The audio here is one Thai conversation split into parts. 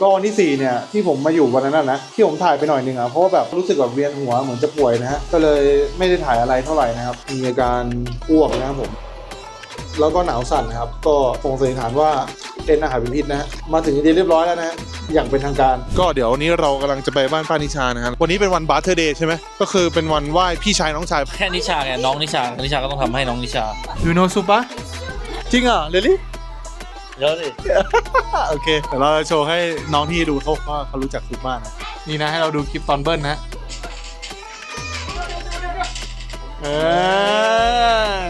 ก็วันที่ 4 เนี่ยที่ผมมาอยู่วันนั้นนะนะ ที่ผมถ่ายไปหน่อยหนึ่งอะเพราะว่าแบบรู้สึกแบบเวียนหัวเหมือนจะป่วยนะฮะก็เลยไม่ได้ถ่ายอะไรเท่าไหร่นะครับ มีอาการอ้วกนะครับผม แล้วก็หนาวสั่นนะครับ ก็คงสันนิษฐานว่าเป็นอาหารเป็นพิษนะฮะมาถึงอินเดียเรียบร้อยแล้วนะฮะอย่างเป็นทางการ ก็เดี๋ยววันนี้เรากำลังจะไปบ้านป้านิชานะครับวันนี้เป็นวันบาร์เทอร์เดย์ใช่ไหมก็คือเป็นวันไหว้พี่ชายน้องชายแค่นิชาไงน้องนิชานิชาก็ต้องทำให้น้องนิชายูโนซุปะจริงอะเรลี่ เยอะดิโอเคเดี๋ยวเราจะโชว์ให้น้องที่ดูเขาว่าเขารู้จักซุปบ้านะนี่นะให้เราดูคลิปตอนเบิ้ลนะเออ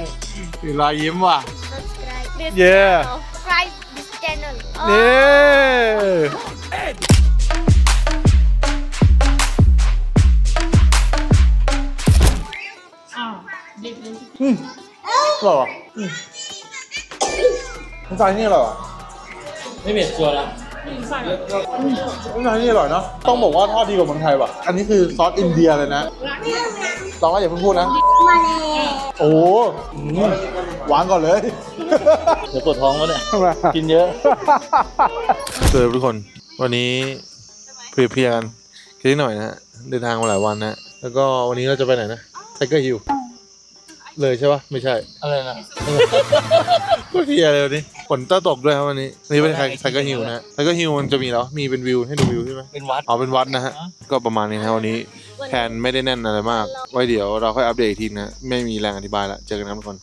มีรอยยิ้มว่ะ subscribe this Yeah. channel. Subscribe this channel. นี่อืมอร่อยว่ะอืม น้ำตาลนี่อร่อยว่ะไม่เปลี่ยนตัวละน้ำตาลนี่อร่อยเนาะ ต้องบอกว่าทอดดีกว่าเมืองไทยว่ะ อันนี้คือซอสอินเดียเลยนะลองก็อย่าเพิ่งพูดนะโอ้โหอืมหวานก่อนเลย เดี๋ยวปวดท้องแล้วเนี่ยทำไมกินเยอะ เจอทุกคน วันนี้เพลียๆกันคิดหน่อยนะฮะเดินทางมาหลายวันนะฮะแล้วก็วันนี้เราจะไปไหนนะไทเกอร์ฮิล เลยใช่ปะไม่ใช่อะไรนะ ก็เพลียเลยวันนี้ฝนจะตกด้วยครับวันนี้นี่เป็นไทเกอร์ฮิลนะฮะไทเกอร์ฮิลมันจะมีแล้วมีเป็นวิวให้ดูวิวใช่ไหมเป็นวัดเอาเป็นวัดนะฮะ ก็ประมาณนี้นะวันนี้แผนไม่ได้แน่นอะไรมาก ไว้เดี๋ยวเราค่อยอัปเดตอีกทีนะ ไม่มีแรงอธิบายละเจอกันครับทุกคน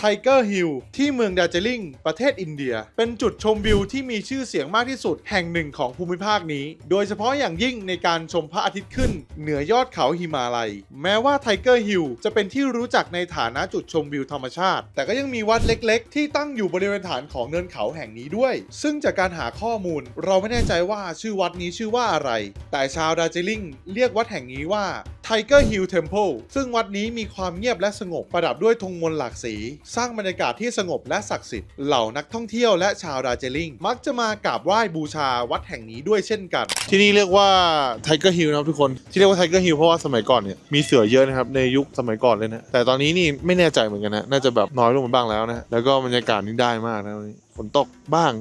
ไทเกอร์ฮิลที่เมืองดาร์จิลิงประเทศอินเดีย เป็นจุดชมวิวที่มีชื่อเสียงมากที่สุดแห่งหนึ่งของภูมิภาคนี้ โดยเฉพาะอย่างยิ่งในการชมพระอาทิตย์ขึ้น เหนือยอดเขาหิมาลัย แม้ว่าไทเกอร์ฮิลจะเป็นที่รู้จักในฐานะจุดชมวิวธรรมชาติ แต่ก็ยังมีวัดเล็ก ๆ ที่ตั้งอยู่บริเวณฐานของเนินเขาแห่งนี้ด้วย ซึ่งจากการหาข้อมูล เราไม่แน่ใจว่าชื่อวัดนี้ชื่อว่าอะไร แต่ชาวดาร์จิลิงเรียกวัดแห่งนี้ว่า Tiger Hill Temple ซึ่งวัดนี้มีความเงียบและสงบประดับด้วยธงมนต์หลากสีสร้างบรรยากาศที่สงบและศักดิ์สิทธิ์เหล่านักท่องเที่ยวและชาวดาร์จิลิง มักจะมากราบไหว้บูชาวัดแห่งนี้ด้วยเช่นกัน ที่นี่เรียกว่า Tiger Hill นะครับทุกคนที่เรียกว่า Tiger Hill เพราะว่าสมัยก่อนเนี่ยมีเสือเยอะนะครับในยุคสมัยก่อนเลยนะแต่ตอนนี้นี่ไม่แน่ใจเหมือนกันนะน่าจะแบบน้อยลงไปบ้างแล้วนะแล้วก็บรรยากาศนี่ได้มากนะวันนี้ฝนตกบ้าง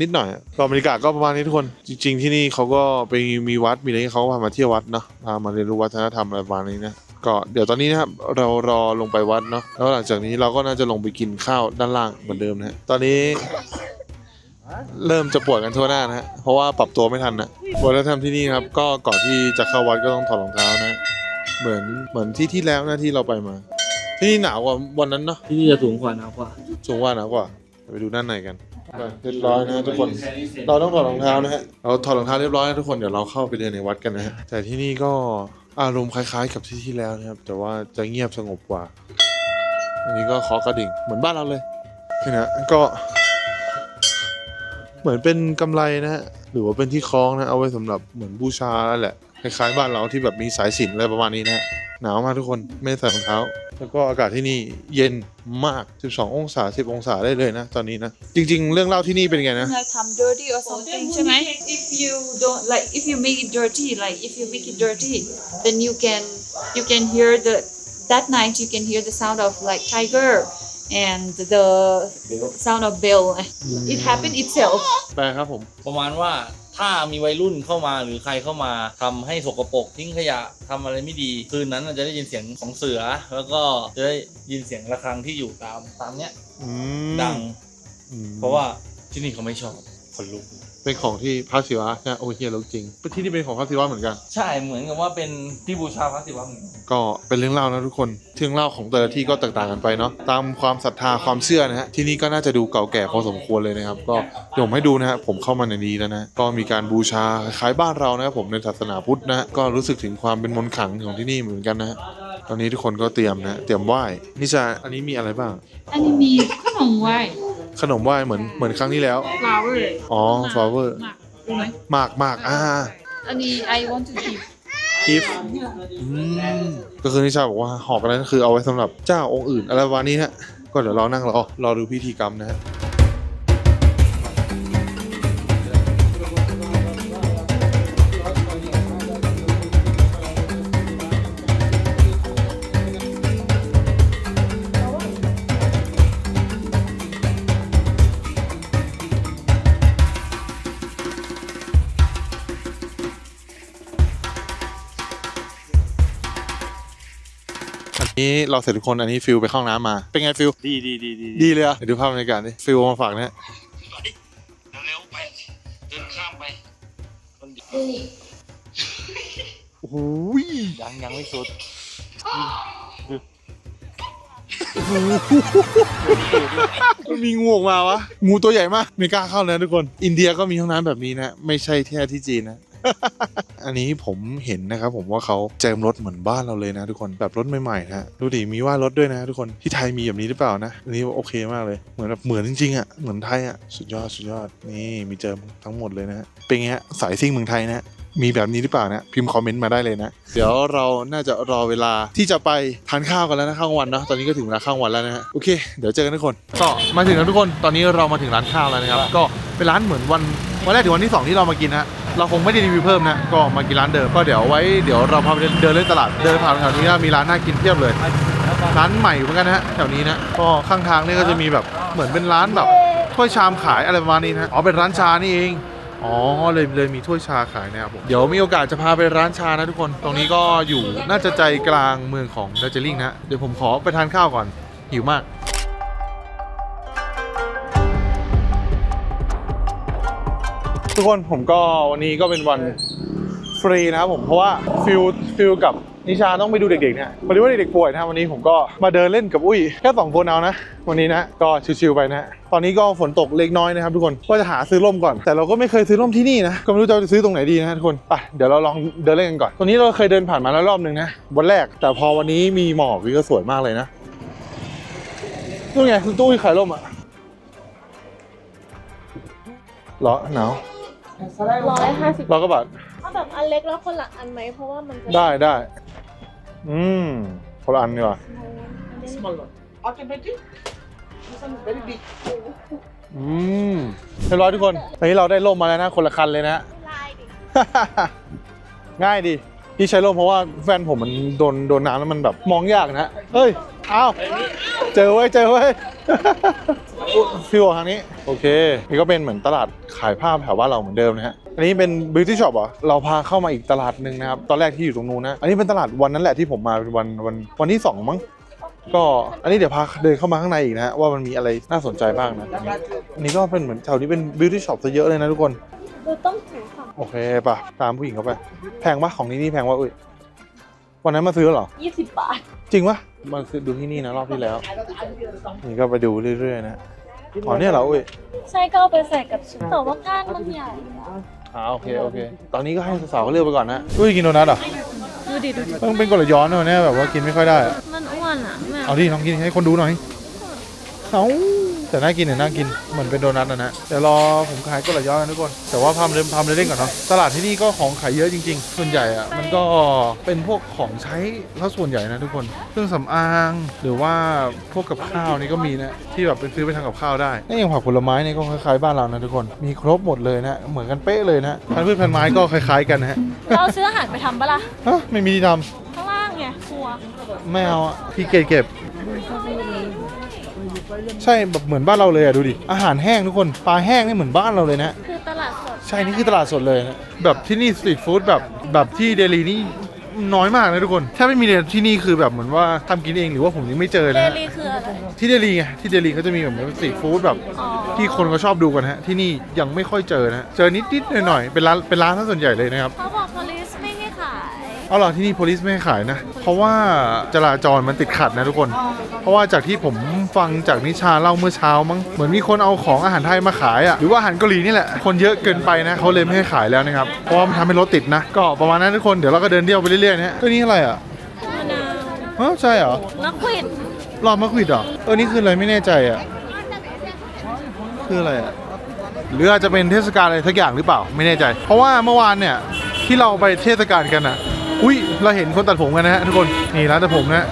นิดหน่อยก็บรรยากาศก็ประมาณนี้ทุกคน จริง ๆ ที่นี่เขาก็ไปมีวัดมีอะไรที่เขาพามาเที่ยววัดเนาะพามาเรียนรู้วัฒนธรรมอะไรประมาณนี้นะ ก็เดี๋ยวตอนนี้นะครับเรารอลงไปวัดเนาะแล้วหลังจากนี้เราก็น่าจะลงไปกินข้าวด้านล่างเหมือนเดิมนะฮะตอนนี้ เริ่มจะปวดกันทั่วหน้านะฮะเพราะว่าปรับตัวไม่ทันนะวัฒนธรรมที่นี่ครับ ก็ก่อนที่จะเข้าวัดก็ต้องถอดรองเท้านะฮะเหมือนเหมือนที่ที่แล้วนะที่เราไปมา ที่นี่หนาวกว่าวันนั้นเนาะที่นี่จะสูงกว่าหนาวกว่าสูงกว่าหนาวกว่าเดี๋ยวไปดูด้านในกันเรียบร้อยนะทุกคน เราต้องถอดรองเท้านะฮะ เราถอดรองเท้าเรียบร้อยนะทุกคน เดี๋ยวเราเข้าไปเดินในวัดกันนะฮะ แต่ที่นี่ก็ อารมณ์คล้าย ๆ กับที่ที่แล้วนะครับ แต่ว่าจะเงียบสงบกว่า อันนี้ก็เคาะกระดิ่งเหมือนบ้านเราเลยนี่นะก็ เหมือนเป็นกำไรนะฮะหรือว่าเป็นที่คล้องนะเอาไว้สำหรับเหมือนบูชานั่นแหละคล้ายๆบ้านเราที่แบบมีสายสิญจนอะไรประมาณนี้นะหนาวมากทุกคนไม่ใส่รองเท้า แล้วก็อากาศที่นี่เย็นมาก 12 องศา 10 องศาได้เลยนะ ตอนนี้นะ จริง ๆ เรื่องเล่าที่นี่เป็นไงนะ like I'm dirty or something ใช่ไหม if you don't like if you make it dirty like if you make it dirty then you can you can hear the that night you can hear the sound of like tiger and the sound of bell it happened itself แปลครับผม ประมาณว่า ถ้ามีวัยรุ่นเข้ามาหรือใครเข้ามาทำให้สกปรกทิ้งขยะทำอะไรไม่ดี คืนนั้นน่ะจะได้ยินเสียงของเสือ แล้วก็จะได้ยินเสียงระฆังที่อยู่ตามตามเนี้ยอืมดังอืมเพราะว่าที่นี่เขาไม่ชอบคนลุก เป็นของที่พระศิวะนะโอ้เฮียรู้จริงที่นี่เป็นของพระศิวะเหมือนกัน ใช่เหมือนกับว่าเป็นที่บูชาพระศิวะเหมือนกันก็เป็นเรื่องเล่านะทุกคนเรื่องเล่าของแต่ละที่ก็แตกต่างกันไปเนาะตามความศรัทธาความเชื่อนะฮะที่นี่ก็น่าจะดูเก่าแก่พอสมควรเลยนะครับ ก็เดี๋ยวผมให้ดูนะฮะผมเข้ามาในนี้แล้วนะก็มีการบูชาคล้ายบ้านเรานะครับผมในศาสนาพุทธนะฮะก็รู้สึกถึงความเป็นมนต์ขลังของที่นี่เหมือนกันนะฮะตอนนี้ทุกคนก็เตรียมนะเตรียมไหว้นิชาอันนี้มีอะไรบ้าง อันนี้มีขนมไหว้ ขนมไหว้เหมือนเหมือนครั้งที่แล้ว flower อ๋อ flower หมากรู้ไหมหมากหมากอ่า อันนี้ I want to give กิฟต์ก็คือนิชาบอกว่าหอกอันนั้นคือเอาไว้สำหรับเจ้าองค์อื่นอะไรประมาณนี้ฮะ ก็เดี๋ยวเรานั่งรอรอดูพิธีกรรมนะฮะ นนี้เราเสร็จทุกคนอันนี้ฟิลไปเข้าห้องน้ำมา เป็นไงฟิลดีดีดีดีดีเลยอะเดี๋ยวดูภาพบรรยากาศดิฟิลเอามาฝากนะเร็วไปเดินข้ามไปคนเดียวโอ้โหยังยังไม่สุดมันมีงูออกมาวะงูตัวใหญ่มากไม่กล้าเข้านะทุกคน อินเดียก็มีห้องน้ำแบบนี้นะ ไม่ใช่แค่ที่จีนนะ อันนี้ผมเห็นนะครับผมว่าเขาเจิมรถเหมือนบ้านเราเลยนะทุกคนแบบรถใหม่ๆนะดูดิมีว่ารถด้วยนะทุกคนที่ไทยมีแบบนี้หรือเปล่านะอันนี้โอเคมากเลยเหมือนแบบเหมือนจริงๆอะเหมือนไทยอะสุดยอดสุดยอดนี่มีเจิมทั้งหมดเลยนะเป็นไงฮะสายซิ่งเมืองไทยนะมีแบบนี้หรือเปล่านะพิมพ์คอมเมนต์มาได้เลยนะ เดี๋ยวเราน่าจะรอเวลาที่จะไปทานข้าวกันแล้วนะข้างวันเนาะตอนนี้ก็ถึงเวลาข้างวันแล้วนะฮะโอเค เดี๋ยวเจอกันทุกคนก็มาถึงแล้วทุกคนตอนนี้เรามาถึงร้านข้าวแล้วนะครับ ก็เป็นร้านเหมือนวัน วันแรกถึงวันที่สองที่เรามากินนะเราคงไม่ได้รีวิวเพิ่มนะก็มากินร้านเดิมก็เดี๋ยวไว้เดี๋ยวเราพาไปเดินเล่นตลาดเดินผ่านแถวนี้นะมีร้านน่ากินเพียบเลย ร้านใหม่เหมือนกันนะฮะแถวนี้นะก็ข้างทางนี่ก็จะมีแบบเหมือนเป็นร้านแบบถ้วยชามขายอะไรประมาณนี้นะอ๋อเป็นร้านชานี่เองอ๋อเลยเลยมีถ้วยชาขายนะครับผมเดี๋ยวมีโอกาสจะพาไปร้านชานะทุกคน ตรงนี้ก็อยู่น่าจะใจกลางเมืองของดัจเจลิงนะเดี๋ยวผมขอไปทานข้าวก่อนหิวมาก ทุกคนผมก็วันนี้ก็เป็นวันฟรีนะครับผมเพราะว่าฟิลฟิลกับนิชาต้องไปดูเด็กๆเนี่ยพอดีว่าเด็กๆป่วยนะครับวันนี้ผมก็มาเดินเล่นกับอุ้ยแค่สองคนเอานะวันนี้นะก็ชิวๆไปนะตอนนี้ก็ฝนตกเล็กน้อยนะครับทุกคนว่าจะหาซื้อร่มก่อน แต่เราก็ไม่เคยซื้อร่มที่นี่นะก็ไม่รู้จะซื้อตรงไหนดีนะทุกคนไปเดี๋ยวเราลองเดินเล่นกันก่อนตอนนี้เราเคยเดินผ่านมาแล้วรอบหนึ่งนะวันแรกแต่พอวันนี้มีหมอกวิวก็สวยมากเลยนะนู่นไงคือตู้ขายร่มอะเหรอหนาว ร้อยห้าสิบเราก็บาทเอาแบบอันเล็กแล้วคนละอันไหมเพราะว่ามันจะได้ได้ อืมคนละอันดีกว่าอืมเรียบร้อยทุกคนตอนนี้เราได้ร่มมาแล้วนะ คนละคันเลยนะ ลายดิง่ายดีที่ใช้ร่มเพราะว่าแฟนผมมันโดนโดนน้ำแล้วมันแบบมองยากนะเฮ้ย อ้าว เจอเว้ยเจอเว้ยฟิวทางนี้ โอเค นี่ก็เป็นเหมือนตลาดขายผ้าแถวบ้านเราเหมือนเดิมนะฮะ อันนี้เป็นบิวตี้ช็อปเหรอ เราพาเข้ามาอีกตลาดหนึ่งนะครับ ตอนแรกที่อยู่ตรงนู้นนะ อันนี้เป็นตลาดวันนั้นแหละที่ผมมาเป็นวันวันวันที่สองมั้ง ก็อันนี้เดี๋ยวพาเดินเข้ามาข้างในอีกนะฮะว่ามันมีอะไรน่าสนใจบ้างนะอันนี้ก็เป็นเหมือนแถวนี้เป็นบิวตี้ช็อปซะเยอะเลยนะทุกคนดูต้องถือฝั่งโอเคป่ะตามผู้หญิงเข้าไป แพงปะของที่นี่แพงวะอุ้ยวันนั้นมาซื้อเหรอยี่สิบบาท จริงปะ มาซื้อดูที่นี่นะรอบที่แล้ว นี่ก็ไปดูเรื่อยๆนะอ๋อเนี่ยเหรออุ้ยใช่ก็เอาไปใส่กับชุดแต่ว่าก้านมันใหญ่อะอ่าโอเคโอเค ตอนนี้ก็ให้สาวๆเขาเลือกไปก่อนนะอุ้ยกินโดนัทเหรอดูดิดูดิต้องเป็นกรดย้อนนะเนี่ยแบบว่ากินไม่ค่อยได้อะมันอ้วนอะแม่เอาดิน้องกินให้คนดูหน่อยเอา แต่น่ากินเนี่ยน่ากินเหมือนเป็นโดนัทนะนะเดี๋ยวรอผมขายกรดย้อนกันทุกคน แต่ว่าพามเล่นพามเล่นๆก่อนเนาะตลาดที่นี่ก็ของขายเยอะจริง ๆ ส่วนใหญ่อะมันก็เป็นพวกของใช้ถ้าส่วนใหญ่นะทุกคนเครื่องสำอางหรือว่าพวกกับข้าวนี่ก็มีนะที่แบบเป็นซื้อไปทำกับข้าวได้นี่อย่างผักผลไม้นี่ก็คล้ายๆบ้านเรานะทุกคนมีครบหมดเลยนะเหมือนกันเป๊ะเลยนะพันธุ์พืชพันธุ์ไม้ก็คล้ายๆกันนะฮะเราซื้ออาหารไปทำปะล่ะฮะไม่มีที่ทข้างล่างไงครัวำไม่เอาอะพี่เก็บเก็บ ใช่แบบเหมือนบ้านเราเลยอะดูดิ อาหารแห้งทุกคน ปลาแห้งนี่เหมือนบ้านเราเลยนะ คือตลาดสดใช่ นี่คือตลาดสดเลยนะ แบบที่นี่สตรีทฟู้ดแบบแบบที่เดลีนี่น้อยมากนะทุกคน ถ้าไม่มีเลยที่นี่คือแบบเหมือนว่าทำกินเองหรือว่าผมยังไม่เจอเดนะฮะ ลีคืออะไร ที่เดลีไงที่เดลีเขาจะมีแบบสตรีทฟู้ดแบบอ๋อ ที่คนเขาชอบดูกันฮะ ที่นี่ยังไม่ค่อยเจอนะเจอนิดๆหน่อยๆเป็นร้านเป็นร้านซะส่วนใหญ่เลยนะครับ เขาบอก police ไม่ให้ขาย เอาล่ะที่นี่ police ไม่ให้ขายนะ เพราะว่าจราจรมันติดขัดนะทุกคน เพราะว่าจากที่ผมฟังจากนิชาเล่าเมื่อเช้ามั้ง เหมือนมีคนเอาของอาหารไทยมาขายอะ หรือว่าอาหารเกาหลีนี่แหละ คนเยอะเกินไปนะเขาเลยไม่ให้ขายแล้วนะครับ เพราะว่ามันทำให้รถติดนะ ก็ประมาณนั้นทุกคน เดี๋ยวเราก็เดินเที่ยวไปเรื่อยๆนะฮะตัวนี้อะไรอะมะนาวฮะใช่เหรอนักควิดรอบมะขวิดเหรอ เออ นี่คืออะไรไม่แน่ใจอะ คืออะไรอะ หรืออาจจะเป็นเทศกาลอะไรทักอย่างหรือเปล่า ไม่แน่ใจ เพราะว่าเมื่อวานเนี่ยที่เราไปเทศกาลกันอะ อุ้ยเราเห็นคนตัดผมกันนะฮะทุกคนนี่ร้านตัดผมนะฮะ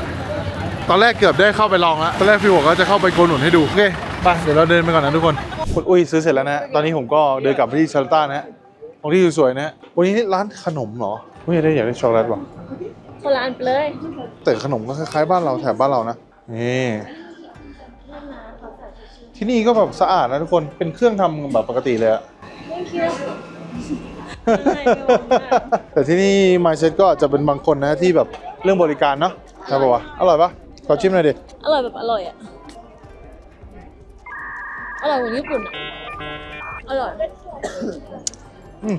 ตอนแรกเกือบได้เข้าไปลองแล้วตอนแรกฟิวบอกว่าจะเข้าไปโกนหนวดให้ดูโอเคไปเดี๋ยวเราเดินไปก่อนนะทุกคนคุณอุ้ยซื้อเสร็จแล้วนะฮะตอนนี้ผมก็เดินกลับไปที่ชาลต้านะฮะของที่สวยๆนะฮะวันนี้ร้านขนมเหรอไม่ได้อยากได้ช็อกโกแลตว่ะคนละอันไปเลย แต่ขนมก็คล้ายๆบ้านเราแถบบ้านเรานะนี่ที่นี่ก็แบบสะอาดนะทุกคนเป็นเครื่องทำแบบปกติเลยอะ แต่ที่นี่มาเช็ก็อาจจะเป็นบางคนนะที่แบบเรื่องบริการเนาะใช่ป่าวะอร่อยปะขอชิมหน่อยดิ อร่อยแบบอร่อยอะ อร่อยเหมือนญี่ปุ่นอะ อร่อย อืม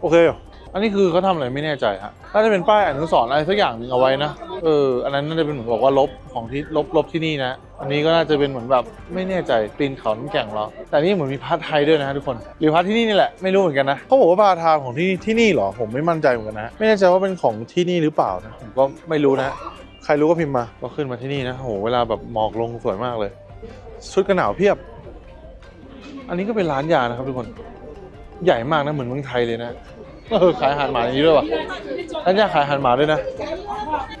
โอเคอยู่ อันนี้คือเขาทำอะไรไม่แน่ใจฮะน่าจะเป็นป้ายอนุสรณ์อะไรสักอย่างหนึ่งเอาไว้นะเอออันนั้นน่าจะเป็นเหมือนบอกว่าลบของที่ลบลบที่นี่นะ อันนี้ก็น่าจะเป็นเหมือนแบบไม่แน่ใจปีนเขาน้ำแข็งเราแต่นี่เหมือนมีพาร์ทไทยด้วยนะทุกคนหรือพาร์ทที่นี่นี่แหละไม่รู้เหมือนกันนะเขาบอกว่าพาร์ทไทม์ของที่ที่นี่เหรอผมไม่มั่นใจเหมือนกันนะไม่แน่ใจว่าเป็นของที่นี่หรือเปล่านะผมก็ไม่รู้นะใครรู้ก็พิมพ์มา ก็ขึ้นมาที่นี่นะโหเวลาแบบหมอกลงสวยมากเลย ชุดกันหนาวเพียบ อันนี้ก็เป็นร้านยานะครับทุกคน ใหญ่มากนะเหมือนเมืองไทยเลยนะ เออขายอาหารหมาอย่างนี้ด้วยวะร้านยาขายอาหารหมาด้วยนะ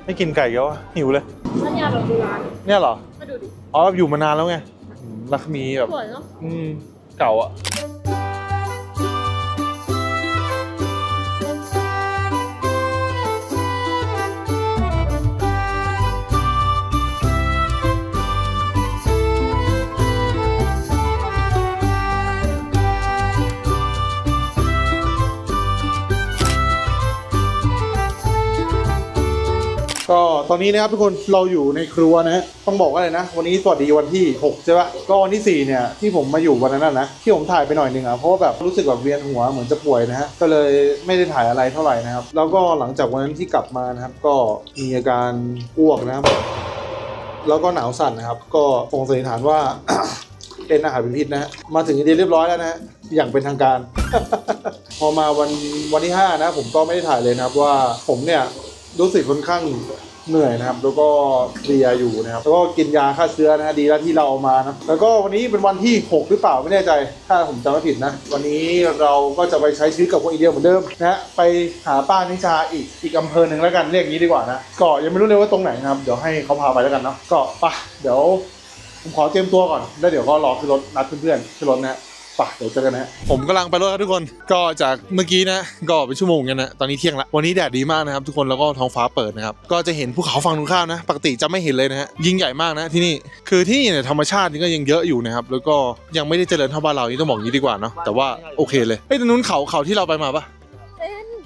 ไม่กินไก่แล้วอะหิวเลยน้ำยาแบบโบราณเนี่ยเหรอ มาดูดิ อ๋ออยู่มานานแล้วไงอืมรักมีแบบ สวยเนาะ อืม เก่าอะ ตอนนี้นะครับทุกคนเราอยู่ในครัวนะฮะต้องบอกว่าอะไรนะ วันนี้สวัสดีวันที่6ใช่ปะก็วันที่4เนี่ยที่ผมมาอยู่วันนั้นนะนะที่ผมถ่ายไปหน่อยหนึ่งอะเพราะว่าแบบรู้สึกแบบเวียนหัวเหมือนจะป่วยนะฮะก็เลยไม่ได้ถ่ายอะไรเท่าไหร่นะครับ แล้วก็หลังจากวันนั้นที่กลับมานะครับ ก็มีอาการอ้วกนะครับ แล้วก็หนาวสั่นนะครับ ก็คงสันนิษฐานว่าเป็นอาหารเป็นพิษนะฮะมาถึงอินเดียเรียบร้อยแล้วนะฮะอย่างเป็นทางการ พอมาวันวันที่ 5 นะ ผมก็ไม่ได้ถ่ายเลยนะครับว่าผมเนี่ยรู้สึกค่อนข้าง เหนื่อยนะครับ แล้วก็เพลียอยู่นะครับ แล้วก็กินยาฆ่าเชื้อนะฮะดีแล้วที่เราเอามานะ แล้วก็วันนี้เป็นวันที่ 6 หรือเปล่าไม่แน่ใจ ถ้าผมจำไม่ผิดนะ วันนี้เราก็จะไปใช้ชีวิตกับคนอินเดียเหมือนเดิมนะฮะ ไปหาป้านิชาอีกอีกอำเภอหนึ่งแล้วกันเรียกงนี้ดีกว่านะ ก็ยังไม่รู้เลยว่าตรงไหนนะครับ เดี๋ยวให้เขาพาไปแล้วกันเนาะ ก็ไปะเดี๋ยวผมขอเตรียมตัวก่อน แล้วเดี๋ยวก็รอขึ้นรถนัดเพื่อนๆขึ้นรถนะฮะ ป่ะเดี๋ยวเจอกันนะฮะผมกำลังไปรถครับทุกคน ก็จากเมื่อกี้นะก็เป็นชั่วโมงกันนะ ตอนนี้เที่ยงละ วันนี้แดดดีมากนะครับทุกคน แล้วก็ท้องฟ้าเปิดนะครับ ก็จะเห็นภูเขาฝั่งตรงข้ามนะ ปกติจะไม่เห็นเลยนะฮะ ยิ่งใหญ่มากนะที่นี่ คือที่นี่เนี่ยธรรมชาตินี่ก็ยังเยอะอยู่นะครับ แล้วก็ยังไม่ได้เจริญเท่าบ้านเรานี่ต้องบอกอย่างนี้ดีกว่าเนาะ แต่ว่าโอเคเลยเฮ้ยตรงนู้นเขาเขาที่เราไปมาปะ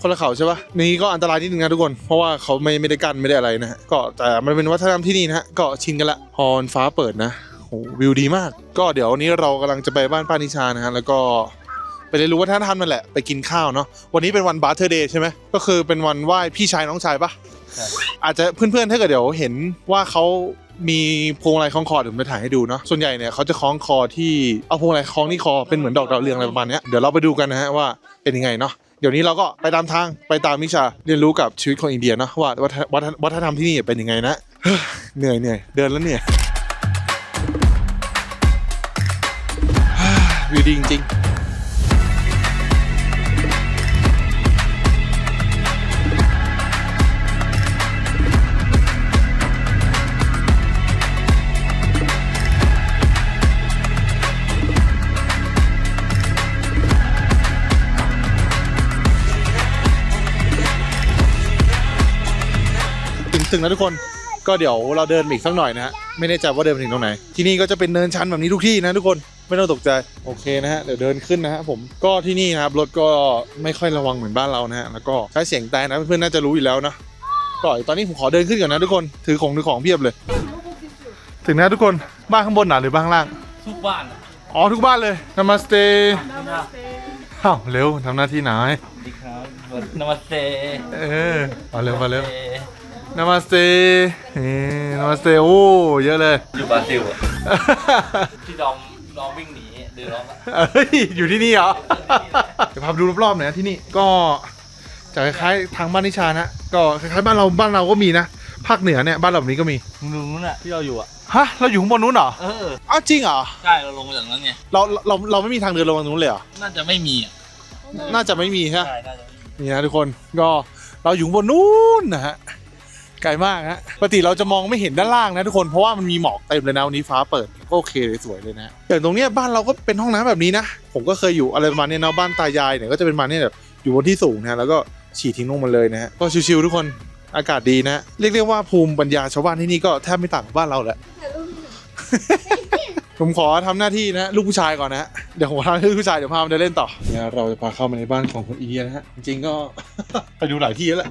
คนละเขาใช่ปะนี่ก็อันตรายนิดนึงนะทุกคน เพราะว่าเขาไม่ไม่ได้กั้นไม่ได้อะไรนะฮะ ก็แต่มันเป็นวัฒนธรรมที่นี่นะฮะ ก็ชินกันละพรฟ้าเปิดนะโห วิวดีมาก ก็เดี๋ยววันนี้เรากำลังจะไปบ้านป้านิชานะฮะแล้วก็ไปเรียนรู้วัฒนธรรมนั่นแหละไปกินข้าวเนาะวันนี้เป็นวันบาร์เทอร์เดย์ใช่ไหมก็คือเป็นวันไหว้พี่ชายน้องชายปะใช่อาจจะเพื่อนๆถ้าเกิดเดี๋ยวเห็นว่าเขามีพวงมาลัยคล้องคอเดี๋ยวผมไปถ่ายให้ดูเนาะส่วนใหญ่เนี่ยเขาจะคล้องคอที่เอาพวงมาลัยคล้องที่คอเป็นเหมือนดอกดาวเรืองอะไรประมาณเนี้ยเดี๋ยวเราไปดูกันนะฮะว่าเป็นยังไงเนาะเดี๋ยวนี้เราก็ไปตามทางไปตามวิชาเรียนรู้กับชีวิตคนอินเดียเนาะว่าวัฒนวัฒนวัฒนธรรมที่นี่เป็นยังไงนะเหนื่อยเหนื่อยเดินแล้วเหนื่อย วิวดีจริงๆถึงแล้วทุกคนก็เดี๋ยวเราเดินอีกสักหน่อยนะฮะไม่แน่ใจว่าเดินไปถึงตรงไหน ที่นี่ก็จะเป็นเนินชันแบบนี้ทุกที่นะทุกคน ไม่ต้องตกใจโอเคนะฮะเดี๋ยวเดินขึ้นนะฮะผมก็ที่นี่นะครับรถก็ไม่ค่อยระวังเหมือนบ้านเรานะฮะแล้วก็ใช้เสียงแต่นะเพื่อนๆน่าจะรู้อยู่แล้วนะก็ตอนนี้ผมขอเดินขึ้นก่อนนะทุกคนถือของถือของเพียบเลย ถึงนะทุกคนบ้านข้างบนหนาหรือบ้านข้างล่าง ทุกบ้านอะอ๋อทุกบ้านเลยนามาสเตครับอ้าวเร็วทำหน้าที่หน่อยสวัสดีครับนมัสเตเออมาเร็วมาเร็วนามาสเตเฮ้นามาสเตโอ้เยอะเลย อยู่บราซิลอะ ที่ดอม ดอมวิ่งหนีเดือดร้อนอะเฮ้ยอยู่ที่นี่เหรอ เดี๋ยวพาไปดูรอบๆหน่อยนะที่นี่ก็จะคล้ายๆทางบ้านนิชานะก็คล้ายๆบ้านเราบ้านเราก็มีนะภาคเหนือเนี่ยบ้านเราแบบนี้ก็มีมึงดูนู้นอะที่เราอยู่อะฮะเราอยู่ข้างบนนู้นเหรอเอออ้าวจริงเหรอใช่เราลงมาจากนั้นไงเราเราเราไม่มีทางเดินลงมาตรงนู้นเลยเหรอน่าจะไม่มีอะน่าจะไม่มีใช่ไหมใช่น่าจะไม่มีนี่นะทุกคนก็เราอยู่ข้างบนนู้นนะฮะ ไกลมากฮะปกติเราจะมองไม่เห็นด้านล่างนะทุกคนเพราะว่ามันมีหมอกเต็มเลยนะวันนี้ฟ้าเปิดก็โอเคเลยสวยเลยนะอย่างตรงเนี้ยบ้านเราก็เป็นห้องน้ำแบบนี้นะผมก็เคยอยู่อะไรประมาณเนี้ยเนาะบ้านตายายเนี่ยก็จะเป็นประมาณเนี้ยแบบอยู่บนที่สูงนะแล้วก็ฉีดทิ้งลงมาเลยนะฮะก็ชิวๆทุกคนอากาศดีนะเรียกได้ว่าภูมิปัญญาชาวบ้านที่นี่ก็แทบไม่ต่างกับบ้านเราแหละผมขอทำหน้าที่นะลูกผู้ชายก่อนนะเดี๋ยวผมทำหน้าที่ลูกผู้ชายเดี๋ยวพามันเดินเล่นต่อเนี่ยเราจะพาเข้ามาในบ้านของคุณอีเดียนะฮะจริงๆก็ ไปดูหลายที่แล้ว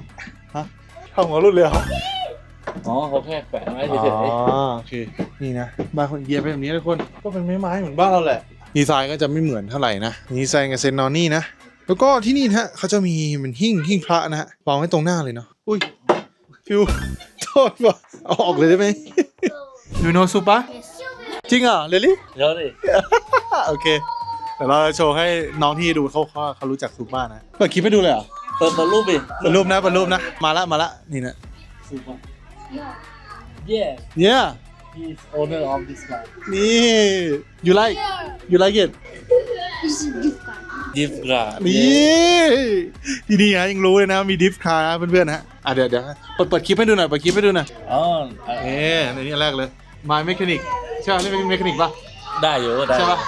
แหละฮะเข้าหัวรุ่นเลยเหรออ๋อเขาแค่แปะไว้อ๋เฉยอโอเคนี่นะบ้านคุณอีเดียเป็นแบบนี้ทุกคนก็เป็นไม้ไม้ๆเหมือนบ้านเราแหละดีไซน์ก็จะไม่เหมือนเท่าไหร่นะดีไซน์กับเซนนอนนี่นะแล้วก็ที่นี่นะฮะเขาจะมีเหมือนหิ้งหิ้งพระนะฮะวางไว้ตรงหน้าเลยเนาะอุ้ยฟิวโทษว่ะเอาออกเลยได้ไหมยูโนซูปะจริงเหรอะเลลี่ๆเดี๋ยวดิโอเคเดี๋ยวเราจะโชว์ให้น้องที่ดูเขาเขาเขารู้จักซูบ้านะเปิดคลิปให้ดูเลยเหรอ เปิดเปิดรูปดิเปิดรูปนะเปิดรูปนะ มาละมาละนี่นะซูปะ yeah เนี่ย he's owner of this car นี่ you like you like it gift card นี่ที่นี่ฮะยังรู้เลยนะ มีดิฟคาร์นะเพื่อนๆนะอะเดี๋ยวเดี๋ยวเปิดเปิดคลิปให้ดูหน่อยเปิดคลิปให้ดูหน่อยอ๋อเอ๊ะในนี้อันแรกเลย My Mechanic ใช่ไหมนี่เป็น Mechanic ป่ะ ได้อยู่ได้ใช่ป่ะ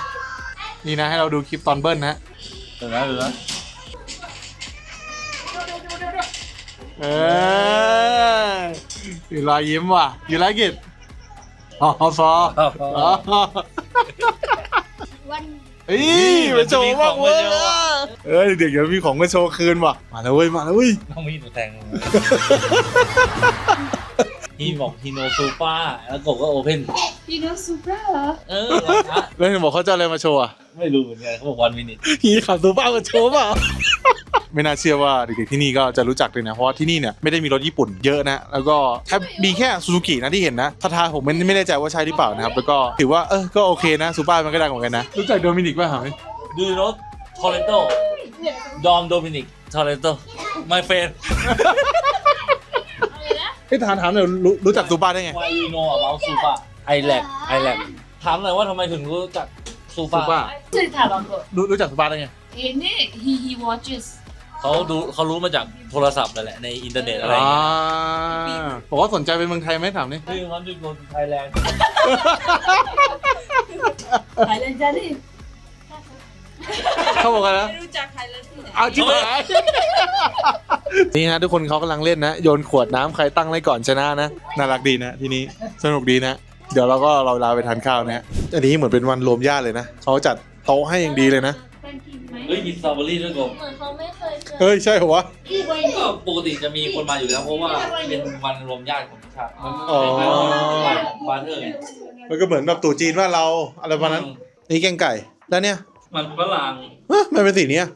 นี่นะให้เราดูคลิปตอนเบิ้ลนะเดี๋ยวนะเดี๋ยวนะ เออมีรอยยิ้มว่ะ you like it อ๋อฟออ๋อเฮ้ยมาโชว์บ้างเว้ยเอ้ยเด็กๆเดี๋ยวมีของมาโชว์คืนว่ะมาแล้วเว้ยมาแล้วเว้ยน้องมีดแทง ฮีบอกฮีโนซูป้าแล้วกบก็โอเพน You know Supra เหรอ เออแล้วเห็นบอกเขาจะเอาอะไรมาโชว์อะไม่รู้เหมือนกันเขาบอกวันมินิฮีขับซูเปอร์มาโชว์เปล่า ไม่น่าเชื่อว่าเด็กๆที่นี่ก็จะรู้จักเลยนะ เพราะว่าที่นี่เนี่ยไม่ได้มีรถญี่ปุ่นเยอะนะ แล้วก็แทบมีแค่ซูซูกินะที่เห็นนะทาทาผมไม่ไม่แน่ใจว่าใช่หรือเปล่านะครับ แล้วก็ถือว่าเออ ก็โอเคนะซูเปอร์มันก็ดังเหมือนกันนะ รู้จักโดมินิกป่ะหอยดูโนตทอร์เรโตดอมโดมินิกทอร์เรโต my friend พี่ถามถามหน่อยรู้รู้จักซูบ้าได้ไง Why you know about Supa ไอแลกไอแลกถามหน่อยว่าทำไมถึงรู้จักซูซูฟ้าบ้า Actually, Tarango. รู้รู้จักซูบ้าได้ไง In it, he, he watches. เขาดูเขารู้มาจากโทรศัพท์นั่นแหละในอินเทอร์เน็ตอะไรอย่างเงี้ยบอกว่าสนใจเป็นเมืองไทยไหมถามนี่ นี่มันดูไทยแลนด์ Thailand Daddy. เขาบอกกันนะรู้จัก海南ที่ไหนเอาจิบหายนี่ฮะทุกคนเขากำลังเล่นนะ โยนขวดน้ำใครตั้งได้ก่อนชนะนะ น่ารักดีนะที่นี้สนุกดีนะ เดี๋ยวเราก็เราลาไปทานข้าวนะฮะอันนี้เหมือนเป็นวันรวมญาติเลยนะเขาจัดโต๊ะให้อย่างดีเลยนะเฮ้ยมีสตรอเบอรี่ด้วยกบเหมือนเขาไม่เคยเจอเฮ้ยใช่เหรอวะ ก็ปกติจะมีคนมาอยู่แล้ว เพราะว่าเป็นวันรวมญาติของชาติมันอ๋อคล้ายๆวันบาร์เทอร์ไงมันก็เหมือนแบบตู่จีนว่าเราอะไรประมาณนั้นนี่แกงไก่แล้วเนี่ย มันฝรั่งฮะมันเป็นสีเนี้ย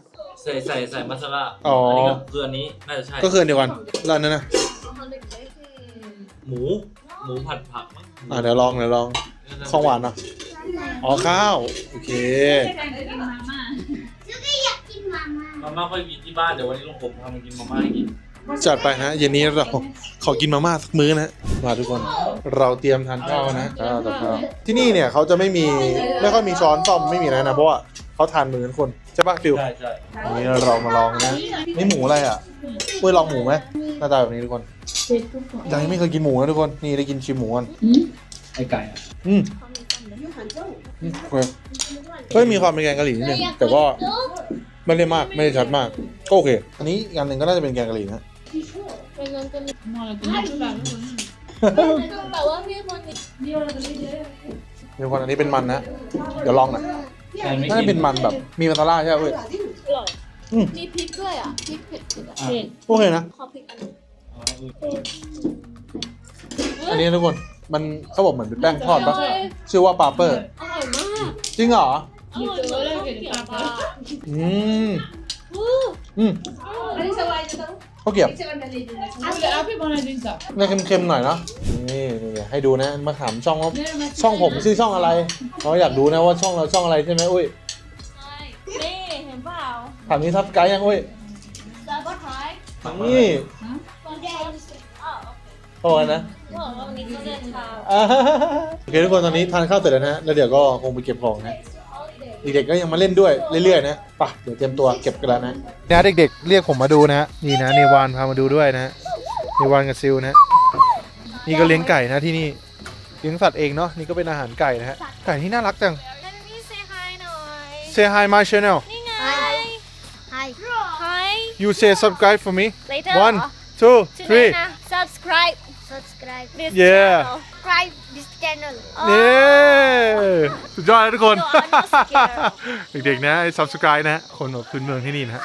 ใส่ใส่ใส่มัสลาอ๋ออั นนี้ก็คืออันนี้น่าจะใช่ก็คืออนเดียวกันแล้วอันนั้นนะหมู หมูผัดผักมั้งอะเดี๋ยวลองเดี๋ยวลองของหวานเนาะอ๋อข้าวโอเค มาม่าค่อยกินที่บ้านเดี๋ยววันนี้ลุงผมทำมากินมาม่าให้กินจัดไปฮะเย็นนี้เราขอกินมาม่าสักมื้อนะ มาทุกคนเราเตรียมทานข้าวนะข้าวกับข้าวที่นี่เนี่ยเขาจะไม่มีไม่ค่อยมีช้อนซ่อมไม่มีอะไรนะเพราะว่า เขาทานมือกันคนใช่ปะฟิวใช่ใช่อันนี้เรามาลองนะนี่หมูอะไรอะเว้ยลองหมูไหมหน้าตาแบบนี้ทุกคนยังไม่เคยกินหมูนะทุกคนนี่ได้กินชิมหมูกันไอไก่อะอืมอืมโอเคเฮ้ยมีความเป็นแกงกะหรี่นิดนึงแต่ก็ไม่ได้มากไม่ได้ชัดมากก็โอเค อันนี้อีกอันหนึ่งก็น่าจะเป็นแกงกะหรี่นะเป็นเงินกันแต่ว่าพี่คนนี้เดี๋ยวก่อนอันนี้เป็นมันนะ เดี๋ยวลองหน่อย แกไม่น่ากิจะเป็นมันแบบมีมาซาล่าใช่ไหมเว้ยอร่อย อืมมีพริกด้วยอะ พริกเผ็ดเผ็ดอะอะโอเคนะ ขอพริกอันหนึงอันนี้ทุกคนมันเขาบอกเหมือนเป็นแป้งทอดปะชื่อว่าปาเปอร์ อร่อยมากจริงเหรอ อร่อยมากเกี่ยวปลาอืมอู้อืม ข้าวเกรียบเนี่ยเค็มๆหน่อยเนาะนี่นี่ให้ดูนะมาถามช่องว่าช่องผมชื่อช่องอะไรเขาอยากดูนะว่าช่องเราช่องอะไรใช่ไหมอุ้ยใช่นี่เห็นเปล่าถามนี้ทับไกด์ยังอุ้ยซาบะไทยนี่ตอนแรกอ๋อพอนะโอเคบอกว่าวันนี้เขาเดินทางอ่าโอเคทุกคนตอนนี้ทานข้าวเสร็จแล้วนะฮะแล้วเดี๋ยวก็คงไปเก็บของนะ เด็กๆก็ยังมาเล่นด้วยเรื่อยๆนะไป่ะเดี๋ยวเตรียมตัวเก็บกันแล้วนะเนี่ยเด็กๆ เรียกผมมาดูนะฮะนี่นะเนวานพามาดูด้วยนะฮะเนวานกับซิลนะฮะนี่ก็เลี้ยงไก่นะที่นี่เลี้ยงสัตว์เองเนาะนี่ก็เป็นอาหารไก่นะฮะไก่ที่น่ารักจังแล้วนี่เซฮายหน่อย Say hi my channel นี่ไง Hi Hi you say subscribe for me later one two Today three na subscribe subscribe this Yeah. channel subscribe this channel channel นี่สุดยอดเลยทุกคน No, I'm not scared. เด็กๆนะไอ้ซับสกายนะฮะคนแบบพื้นเมืองที่นี่นะฮะ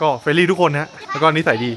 ก็เฟรนลี่ทุกคนนะฮะแล้วก็นิสัยดี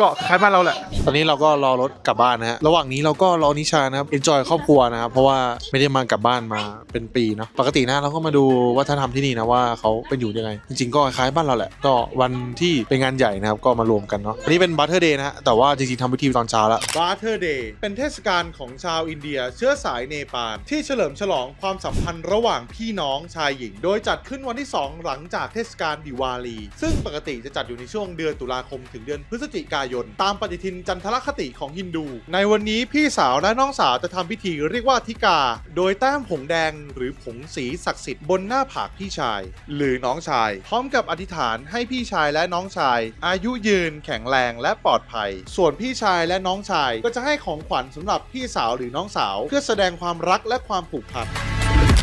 ก็คล้ายบ้านเราแหละ ตอนนี้เราก็รอรถกลับบ้านนะฮะ ระหว่างนี้เราก็รอนิชานะครับเอนจอยครอบครัวนะครับ เพราะว่าไม่ได้มากลับบ้านมาเป็นปีเนาะ ปกตินะเราก็มาดูวัฒนธรรมที่นี่นะว่าเขาเป็นอยู่ยังไง จริงๆ ก็คล้ายบ้านเราแหละ ก็วันที่เป็นงานใหญ่นะครับก็มารวมกันเนาะ อันนี้เป็นบัตเทอร์เดย์นะฮะ แต่ว่าจริงๆทำพิธีตอนเช้าแล้วบาร์เทอร์เดย์เป็นเทศกาลของชาวอินเดียเชื้อสายเนปาลที่เฉลิมฉลองความสัมพันธ์ระหว่างพี่น้องชายหญิง โดยจัดขึ้นวันที่ 2 หลังจากเทศกาลดิวาลี ซึ่งปกติจะจัดอยู่ในช่วงเดือนตุลาคมถึงเดือนพฤศจิกายน ตามปฏิทินจันทรคติของฮินดู ในวันนี้พี่สาวและน้องสาวจะทำพิธีเรียกว่าทิกา โดยแต้มผงแดงหรือผงสีศักดิ์สิทธิ์บนหน้าผากพี่ชาย หรือน้องชาย พร้อมกับอธิษฐานให้พี่ชายและน้องชาย อายุยืนแข็งแรงและปลอดภัย ส่วนพี่ชายและน้องชาย ก็จะให้ของขวัญสำหรับพี่สาวหรือน้องสาว เพื่อแสดงความรักและความผูกพัน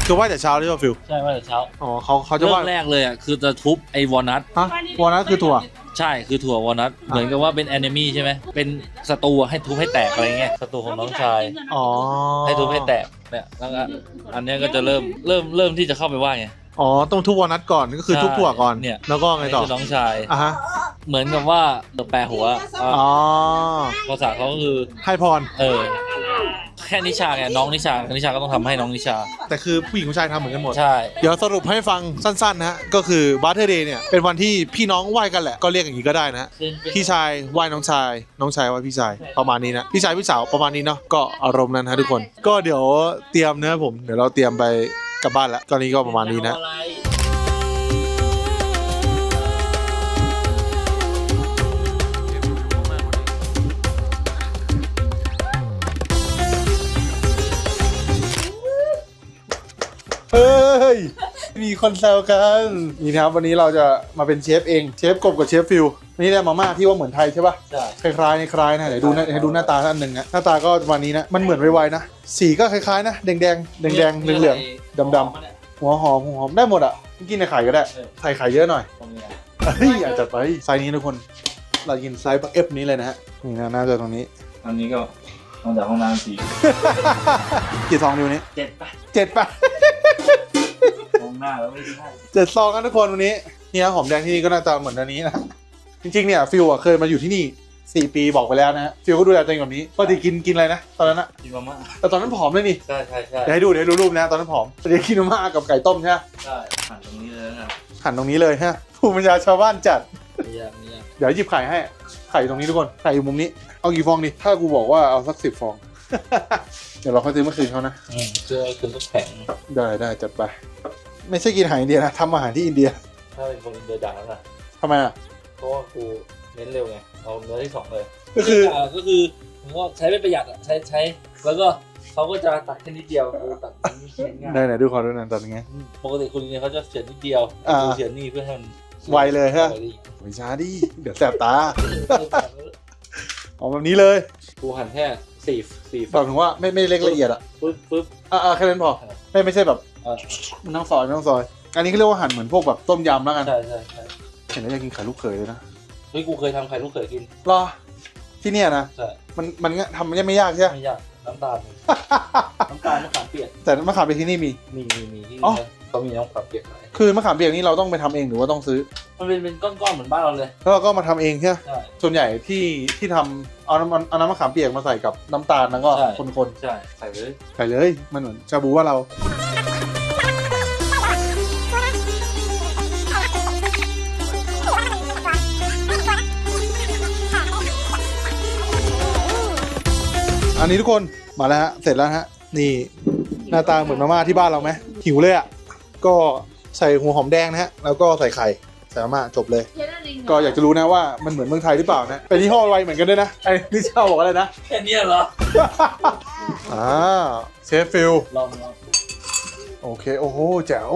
คือว่าแต่เช้าใช่ป่ะฟิลใช่ว่าแต่เช้าอ๋อเขาเขาจะเริ่ว่ามแรกเลยอะคือจะทุบไอ้วอลนัทฮะวอลนัทคือถั่ว ใช่คือถั่ววอลนัทเหมือนกับว่าเป็นแอนิมีใช่ไหมเป็นศัตรูอะให้ทุบให้แตกอะไรเงี้ยศัตรูของน้องชาย อ๋อ ให้ทุบให้แตกเนี่ยแล้วก็อันเนี้ยก็จะเริ่มเริ่มเริ่มที่จะเข้าไปว่าไง อ๋อต้องทุบวอลนัทก่อนก็คือทุบถั่วก่อนเนี่ยแล้วก็ไงต่อคือน้องชายอะฮะเหมือนกับว่าแปลหัวอะอ๋อภาษาเขาก็คือให้พรเออแค่นิชาไงน้องนิชานิชาก็ต้องทำให้น้องนิชา แต่คือผู้หญิงผู้ชายทำเหมือนกันหมดใช่เดี๋ยวสรุปให้ฟังสั้นๆนะฮะก็คือบัตเทอร์เดย์เนี่ยเป็นวันที่พี่น้องไหว้กันแหละก็เรียกอย่างนี้ก็ได้นะฮะพี่ชายไหว้น้องชาย น้องชายไหว้พี่ชายประมาณนี้นะพี่ชายพี่สาวประมาณนี้เนาะก็อารมณ์นั้นฮะทุกคน ก็เดี๋ยวเตรียมนะครับผมเดี๋ยวเราเตรียมไป กลับบ้านแล้วตอนนี้ก็ประมาณนี้นะเฮ้ย มีคนแซวกัน นี่นะครับวันนี้เราจะมาเป็นเชฟเอง เชฟกบกับเชฟฟิลนี่ได้มาม่าที่ว่าเหมือนไทยใช่ปะใช่คล้ายๆคล้ายๆนะเดี๋ยวดูนะให้ดูหน้าตาท่านหนึ่งนะหน้าตาก็ประมาณนี้นะ มันเหมือนไวๆนะ สีก็คล้ายๆนะ แดงๆแดงๆเหลืองๆ ดำๆหัวหอมหัวหอมได้หมดอะกินในไข่ก็ได้ใส่ไข่เยอะหน่อยเฮ้ยอาจจะไปไซส์นี้ทุกคนเรากินไซส์เอฟนี้เลยนะฮะนี่นะน่าจะตรงนี้อันนี้ก็มาจากห้องน้ำสีกี่ซองดีวันนี้เจ็ดปะเจ็ดปะมองหน้าแล้วไม่ใช่เจ็ดซองกันทุกคนวันนี้เนี่ยหอมแดงที่นี่ก็หน่าจะเหมือนอันนี้นะจริงๆเนี่ยฟิลอะเคยมาอยู่ที่นี่ สี่ปีบอกไปแล้วนะฮะฟิลก็ดูแลตัวเองแบบนี้ปกติกินกินอะไรนะตอนนั้นอะกินมาม่าแต่ตอนนั้นผอมเลยนี่ใช่ใช่ใช่เดี๋ยวให้ดูเดี๋ยวให้ดูรูปนะตอนนั้นผอมปกติกินมาม่ากับไก่ต้มใช่ไหมใช่หั่นตรงนี้เลยนะหันตรงนี้เลยฮะภูมิปัญญาชาวบ้านจัด ไม่ยากไม่ยากเดี๋ยวหยิบไข่ให้ ไข่อยู่ตรงนี้ทุกคน ไข่อยู่มุมนี้ เอากี่ฟองดี ถ้ากูบอกว่าเอาสักสิบฟอง เดี๋ยวเราค่อยซื้อมาคืนเขานะ อืมเสื้อคือต้องแข็งได้ได้จัดไป ไม่ใช่กินอาหารอินเดียนะทำอาหารที่อินเดียถ้าเป็นคนอินเดียด่าแล้วนะทำไมอะ เพราะว่ากูเน้นเร็วไง เอาเนื้อที่สองเลยก็คือด่าก็คือผมก็ใช้ไม่ประหยัดอะใช้ใช้ แล้วก็เขาก็จะตัดแค่นิดเดียวกูตัดนิดเดียวง่ายได้ไหนดูขอดูหน่อยตอนนี้ปกติคนอินเดียเขาจะเฉือนนิดเดียวอ่ากูเฉือนนี่เพื่อให้มันไวเลยฮะไวดิไม่ช้าดิเดี๋ยวแสบตาเอาแบบนี้เลยกูหั่นแค่สี่สี่บอกถึงว่าไม่ไม่เล็กละเอียดอะปึ๊บปึ๊บอ่าแค่นั้นพอไม่ไม่ใช่แบบเออมันต้องซอยไม่ต้องซอย อันนี้เขาเรียกว่าหั่นเหมือนพวกแบบต้มยำแล้วกันใช่ใช่ใช่เห็นแล้วอยากกินไข่ลูกเขยเลยนะ เฮ้ยกูเคยทำไข่ลูกเขยกินรอ ที่เนี่ยนะ ใช่มันมันก็ทำไม่ยากใช่ไหม ไม่ยากน้ำตาลน้ำตาลมะขามเปียกแต่มะขามเปียกที่นี่มี มีมีมีที่อ๋อ เขามีน้ำขามเปียกขายคือมะขามเปียกนี่เราต้องไปทำเองหรือว่าต้องซื้อ มันเป็นเป็นก้อนๆเหมือนบ้านเราเลยแล้วเราก็มาทำเองใช่ไหมใช่ ส่วนใหญ่ที่ที่ทำเอาน้ำมันเอาน้ำมะขามเปียกมาใส่กับน้ำตาลแล้วก็ใช่ คนใช่ใส่เลยๆใส่เลยมันเหมือนชาบูว่าเราอั นนี้ทุกคนมาแล้วฮะเสร็จแล้วฮะนี่หน้าตาเหมือนมาม่าที่บ้านเราไหมหิวเลยอะก็ใส่หัวหอมแดงนะฮะแล้วก็ใส่ไข่ใส่มาม่าจบเลย ก็อยากจะรู้นะว่ามันเหมือนเมืองไทยหรือเปล่านะเป็นยี่ห้อไวเหมือนกันด้วยนะไอ้นี่เช่าบอกอะไรนะแค่เนี้ยเหรออ่าเชฟฟิลลองลองโอเคโอ้โหแจ๋ว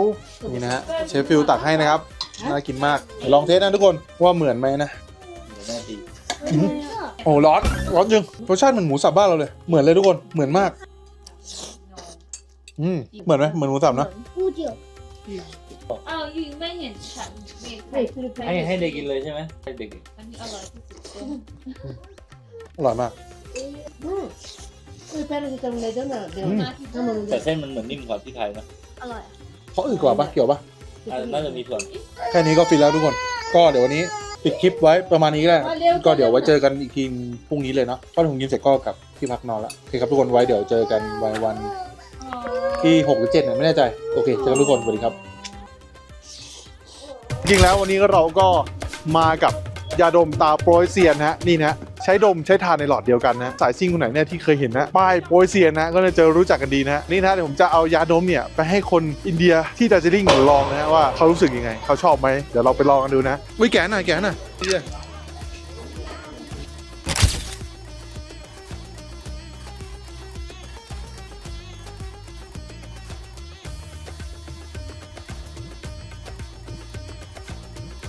นี่นะฮะเชฟฟิลตักให้นะครับน่ากินมากเดี๋ยวลองเทสนะทุกคนว่าเหมือนไหมนะเดี๋ยวแม่ดี โอ้ร้อนร้อนจริงรสชาติเหมือนหมูสับบ้านเราเลย เหมือนเลยทุกคนเหมือนมาก อืมเหมือนไหมเหมือนหมูสับนะอ้าวยูไม่เห็นฉันมีใครคือใครให้ให้เด็กกินเลยใช่ไหมให้เด็กกินอันนี้อร่อยที่สุดอร่อยมาก Uy, pero si te un lecho no, de อืม una. แต่เส้นมันเหมือนนิ่มกว่าที่ไทยนะอร่อยเขาอื่นกว่าปะเกี่ยวปะอะน่าจะมีส่วนแค่นี้ก็ฟินแล้วทุกคน ก็เดี๋ยววันนี้ ปิดคลิปไว้ประมาณนี้แหละ ก็เดี๋ยวไว้เจอกันอีกทีพรุ่งนี้เลยเนาะก็ผมกินเสร็จก็กลับที่พักนอนละโอเคครับทุกคนไว้เดี๋ยวเจอกันวันวันที่6หรือ7เนี่ยไม่แน่ใจ โอเคเจอกันทุกคนสวัสดีครับ จริงแล้ววันนี้เราก็มากับยาดมตาโปรยเซียนนะฮะนี่นะ ใช้ดมใช้ทานในหลอดเดียวกันนะ สายซิ่งคนไหนเนี่ยที่เคยเห็นนะ ป้ายโปรยเซียนนะ ก็จะรู้จักกันดีนะนี่นะเดี๋ยวผมจะเอายาดมเนี่ยไปให้คนอินเดียที่ดาร์จิลิงลองนะฮะว่าเขารู้สึกยังไง เขาชอบไหมเดี๋ยวเราไปลองกันดูนะวิแกะหน่อยแกะหน่อยนี่เลย